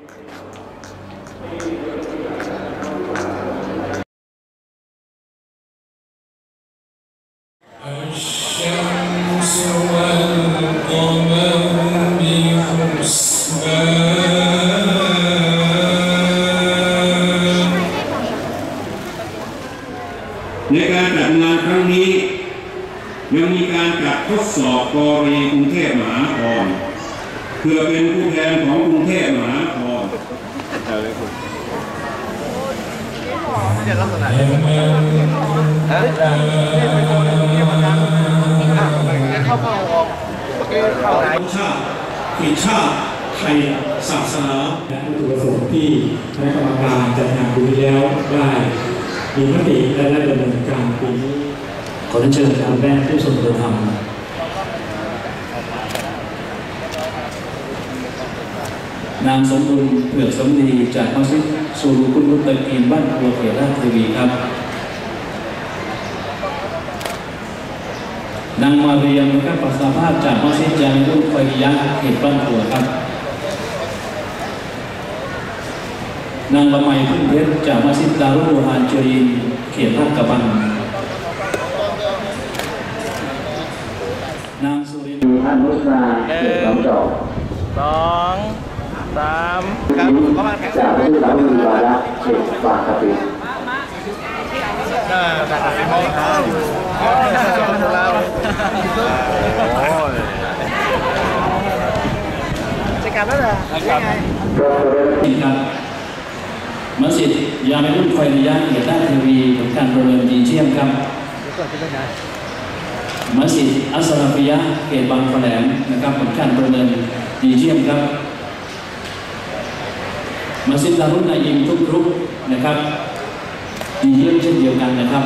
ในการจัดงานครั้งนี้ ยังมีการจัดทดสอบกรีกรุงเทพมหานครเพื่อเป็นผู้แทนของกรุงเทพมหานคร เข้าเข้าออกเข้าไหนชาติคือชาติไทยศาสนาและวัตถุประสงค์ที่คณะกรรมการจัดงานปีที่แล้วได้มีมติและได้ดำเนินการปีนี้ขอเชิญคุณแม่ผู้ทรงคุณธรรม นางสมบุญเผือกสมดีจากมัสยิดสูรุคุณมุตตะกีนบ้านครัวเขตราชเทวีครับ นางมาเรียมนะครับปัสสาวะจากมัสยิดจามิรุลไฟยะเขตบ้านครัวครับนางละไมพึ่งเพชรจากมัสยิดดารุลโลฮานจรีนเขตลาดกระบัง นางสุรินทร์ท่านมุสนาเขตหนองจอกสอง สามครับประมาณแค่จากผู้สามีวาระเขตบางกะปิน่าจะเป็นมองหาอยู่เราโอ้ยจะกลับแล้วเหรอยังไงรถเรือนี่ครับมัสยิดยาไมิรุลไฟนยะเขตราชเทวีผลการประเมินดีเชี่ยมครับมัสยิดอัสลาฟิยะเขตบางแถลงนะครับผลการประเมินดีเยี่ยมครับ มัสยิดดารุนนาอิมทุกรุกนะครับดีเยี่ยมเช่นเดียวกันนะครับ